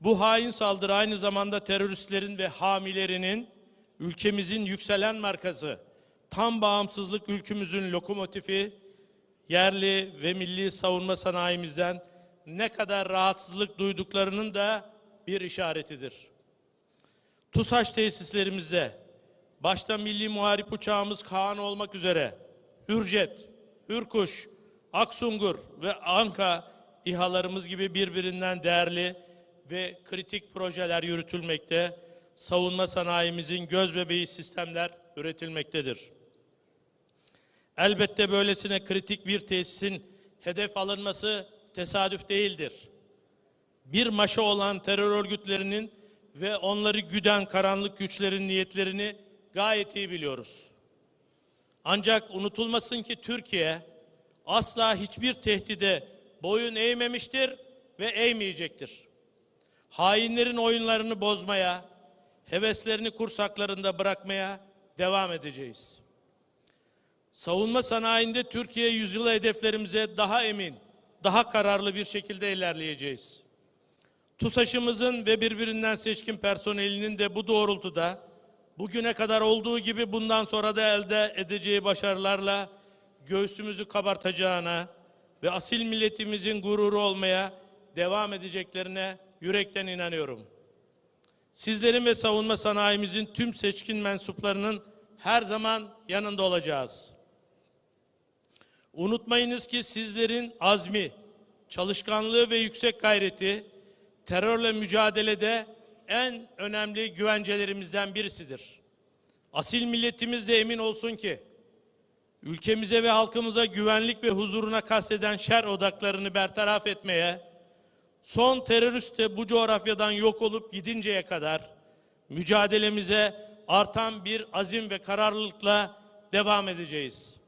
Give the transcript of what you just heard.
Bu hain saldırı aynı zamanda teröristlerin ve hamilerinin ülkemizin yükselen markası, tam bağımsızlık ülkümüzün lokomotifi, yerli ve milli savunma sanayimizden ne kadar rahatsızlık duyduklarının da bir işaretidir. TUSAŞ tesislerimizde başta milli muharip uçağımız Kaan olmak üzere Hürjet, Hürkuş, Aksungur ve Anka İHA'larımız gibi birbirinden değerli ve kritik projeler yürütülmekte, savunma sanayimizin gözbebeği sistemler üretilmektedir. Elbette böylesine kritik bir tesisin hedef alınması tesadüf değildir. Bir maşa olan terör örgütlerinin ve onları güden karanlık güçlerin niyetlerini gayet iyi biliyoruz. Ancak unutulmasın ki Türkiye asla hiçbir tehdide boyun eğmemiştir ve eğmeyecektir. Hainlerin oyunlarını bozmaya, heveslerini kursaklarında bırakmaya devam edeceğiz. Savunma sanayinde Türkiye yüzyılı hedeflerimize daha emin, daha kararlı bir şekilde ilerleyeceğiz. TUSAŞ'ımızın ve birbirinden seçkin personelinin de bu doğrultuda bugüne kadar olduğu gibi bundan sonra da elde edeceği başarılarla göğsümüzü kabartacağına ve asil milletimizin gururu olmaya devam edeceklerine yürekten inanıyorum. Sizlerin ve savunma sanayimizin tüm seçkin mensuplarının her zaman yanında olacağız. Unutmayınız ki sizlerin azmi, çalışkanlığı ve yüksek gayreti terörle mücadelede en önemli güvencelerimizden birisidir. Asil milletimiz de emin olsun ki ülkemize ve halkımıza güvenlik ve huzuruna kasteden şer odaklarını bertaraf etmeye, son terörist de bu coğrafyadan yok olup gidinceye kadar mücadelemize artan bir azim ve kararlılıkla devam edeceğiz.